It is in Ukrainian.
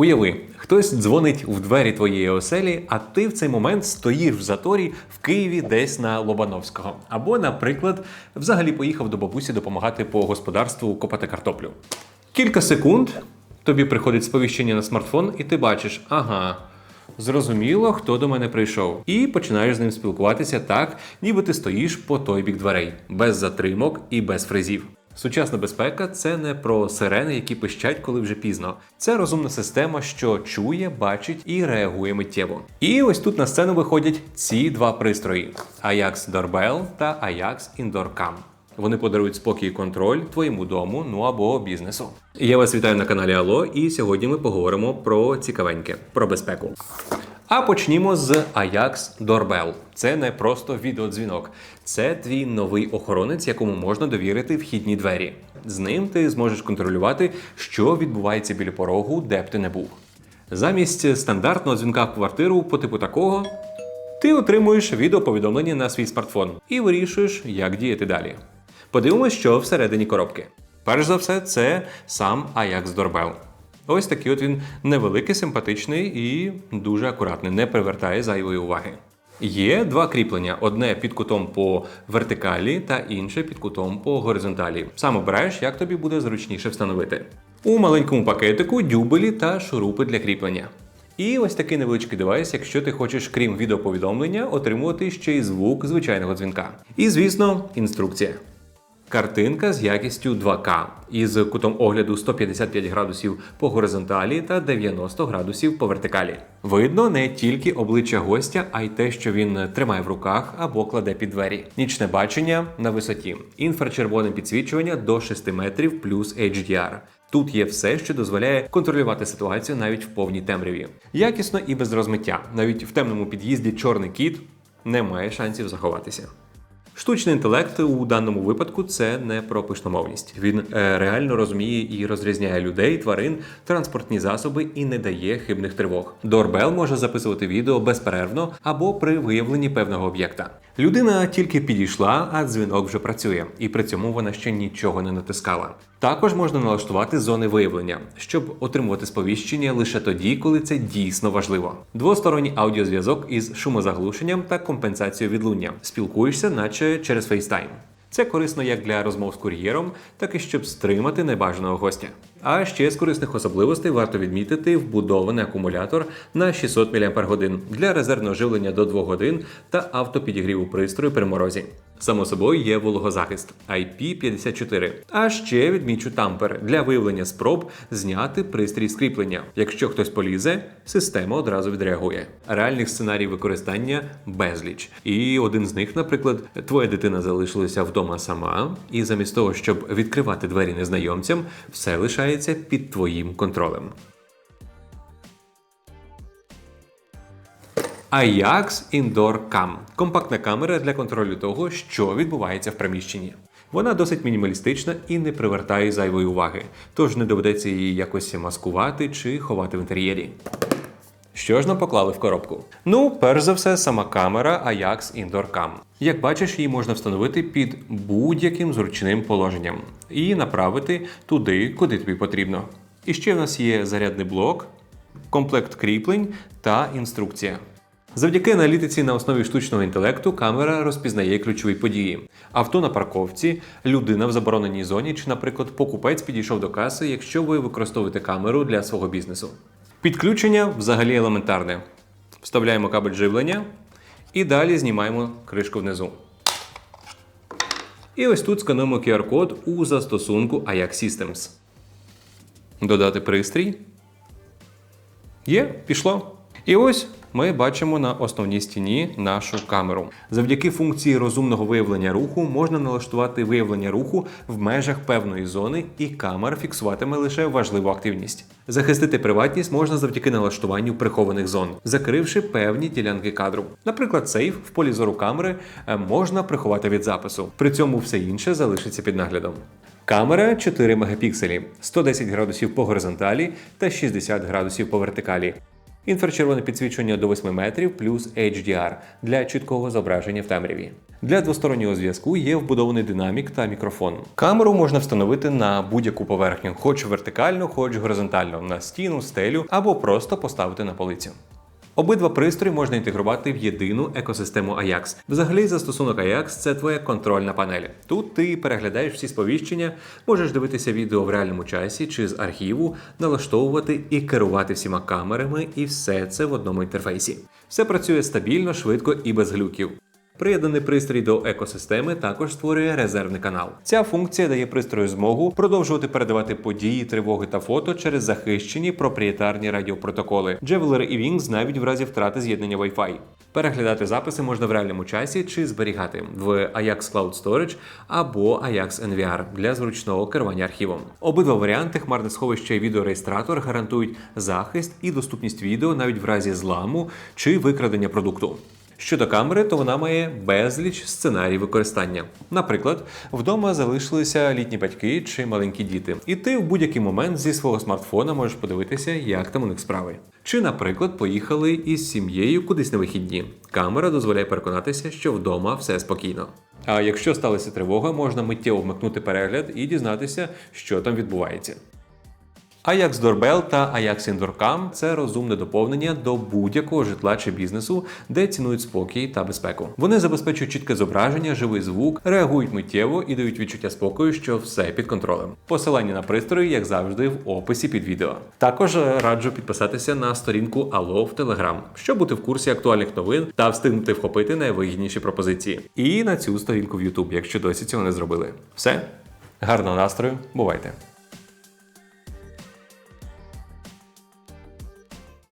Уяви, хтось дзвонить в двері твоєї оселі, а ти в цей момент стоїш в заторі в Києві десь на Лобановського. Або, наприклад, взагалі поїхав до бабусі допомагати по господарству копати картоплю. Кілька секунд тобі приходить сповіщення на смартфон, і ти бачиш, ага. Зрозуміло, хто до мене прийшов, і починаєш з ним спілкуватися так, ніби ти стоїш по той бік дверей, без затримок і без фрезів. Сучасна безпека це не про сирени, які пищать, коли вже пізно. Це розумна система, що чує, бачить і реагує миттєво. І ось тут на сцену виходять ці два пристрої: Ajax Doorbell та Ajax Indoor Cam. Вони подарують спокій і контроль твоєму дому, ну або бізнесу. Я вас вітаю на каналі Алло, і сьогодні ми поговоримо про цікавеньке, про безпеку. А почнімо з Ajax Doorbell. Це не просто відеодзвінок, це твій новий охоронець, якому можна довірити вхідні двері. З ним ти зможеш контролювати, що відбувається біля порогу, де б ти не був. Замість стандартного дзвінка в квартиру по типу такого, ти отримуєш відеоповідомлення на свій смартфон і вирішуєш, як діяти далі. Подивимось, що всередині коробки. Перш за все, це сам Ajax Doorbell. Ось такий от він невеликий, симпатичний і дуже акуратний, не привертає зайвої уваги. Є два кріплення: одне під кутом по вертикалі та інше під кутом по горизонталі. Сам обираєш, як тобі буде зручніше встановити. У маленькому пакетику дюбелі та шурупи для кріплення. І ось такий невеличкий девайс, якщо ти хочеш, крім відеоповідомлення, отримувати ще й звук звичайного дзвінка. І, звісно, інструкція. Картинка з якістю 2К із кутом огляду 155 градусів по горизонталі та 90 градусів по вертикалі. Видно не тільки обличчя гостя, а й те, що він тримає в руках або кладе під двері. Нічне бачення на висоті, інфрачервоне підсвічування до 6 метрів плюс HDR. Тут є все, що дозволяє контролювати ситуацію навіть в повній темряві. Якісно і без розмиття. Навіть в темному під'їзді чорний кіт не має шансів заховатися. Штучний інтелект у даному випадку це не про пишномовність. Він е, реально розуміє і розрізняє людей, тварин, транспортні засоби і не дає хибних тривог. Дорбел може записувати відео безперервно або при виявленні певного об'єкта. Людина тільки підійшла, а дзвінок вже працює, і при цьому вона ще нічого не натискала. Також можна налаштувати зони виявлення, щоб отримувати сповіщення лише тоді, коли це дійсно важливо. Двосторонній аудіозв'язок із шумозаглушенням та компенсацією відлуння. Спілкуєшся, наче через FaceTime. Це корисно як для розмов з кур'єром, так і щоб стримати небажаного гостя. А ще з корисних особливостей варто відмітити вбудований акумулятор на 600 мАч для резервного живлення до 2 годин та автопідігріву пристрою при морозі. Само собою є вологозахист IP54. А ще відмічу тампер для виявлення спроб зняти пристрій з кріплення. Якщо хтось полізе, система одразу відреагує. Реальних сценаріїв використання безліч. І один з них, наприклад, твоя дитина залишилася вдома сама, і замість того, щоб відкривати двері незнайомцям, все лишається під твоїм контролем. Ajax Indoor Cam – компактна камера для контролю того, що відбувається в приміщенні. Вона досить мінімалістична і не привертає зайвої уваги, тож не доведеться її якось маскувати чи ховати в інтер'єрі. Що ж нам поклали в коробку? Ну, перш за все, сама камера Ajax Indoor Cam. Як бачиш, її можна встановити під будь-яким зручним положенням і направити туди, куди тобі потрібно. І ще в нас є зарядний блок, комплект кріплень та інструкція. Завдяки аналітиці на основі штучного інтелекту камера розпізнає ключові події: авто на парковці, людина в забороненій зоні, чи, наприклад, покупець підійшов до каси, якщо ви використовуєте камеру для свого бізнесу. Підключення взагалі елементарне. Вставляємо кабель живлення і далі знімаємо кришку внизу. І ось тут скануємо QR-код у застосунку Ajax Systems. Додати пристрій. Є, пішло. І ось ми бачимо на основній стіні нашу камеру. Завдяки функції розумного виявлення руху можна налаштувати виявлення руху в межах певної зони, і камера фіксуватиме лише важливу активність. Захистити приватність можна завдяки налаштуванню прихованих зон, закривши певні ділянки кадру. Наприклад, сейф в полі зору камери е, можна приховати від запису. При цьому все інше залишиться під наглядом. Камера 4 мегапікселі, 110 градусів по горизонталі та 60 градусів по вертикалі. Інфрачервоне підсвічування до 8 метрів плюс HDR для чіткого зображення в темряві. Для двостороннього зв'язку є вбудований динамік та мікрофон. Камеру можна встановити на будь-яку поверхню, хоч вертикально, хоч горизонтально, на стіну, стелю або просто поставити на полицю. Обидва пристрої можна інтегрувати в єдину екосистему Ajax. Взагалі, застосунок Ajax – це твоя контрольна панель. Тут ти переглядаєш всі сповіщення, можеш дивитися відео в реальному часі чи з архіву, налаштовувати і керувати всіма камерами, і все це в одному інтерфейсі. Все працює стабільно, швидко і без глюків. Приєднаний пристрій до екосистеми також створює резервний канал. Ця функція дає пристрою змогу продовжувати передавати події, тривоги та фото через захищені проприєтарні радіопротоколи Javeler і Wings навіть в разі втрати з'єднання Wi-Fi. Переглядати записи можна в реальному часі чи зберігати в Ajax Cloud Storage або Ajax NVR для зручного керування архівом. Обидва варіанти хмарне сховище і відеореєстратор гарантують захист і доступність відео навіть в разі зламу чи викрадення продукту. Щодо камери, то вона має безліч сценарій використання. Наприклад, вдома залишилися літні батьки чи маленькі діти, і ти в будь-який момент зі свого смартфона можеш подивитися, як там у них справи. Чи, наприклад, поїхали із сім'єю кудись на вихідні. Камера дозволяє переконатися, що вдома все спокійно. А якщо сталася тривога, можна миттєво вмикнути перегляд і дізнатися, що там відбувається. Ajax Doorbell та Indoor Cam – це розумне доповнення до будь-якого житла чи бізнесу, де цінують спокій та безпеку. Вони забезпечують чітке зображення, живий звук, реагують миттєво і дають відчуття спокою, що все під контролем. Посилання на пристрої, як завжди, в описі під відео. Також е, раджу підписатися на сторінку Allo в Telegram, щоб бути в курсі актуальних новин та встигнути вхопити найвигідніші пропозиції. І на цю сторінку в YouTube, якщо досі цього не зробили. Все, гарного настрою, бувайте!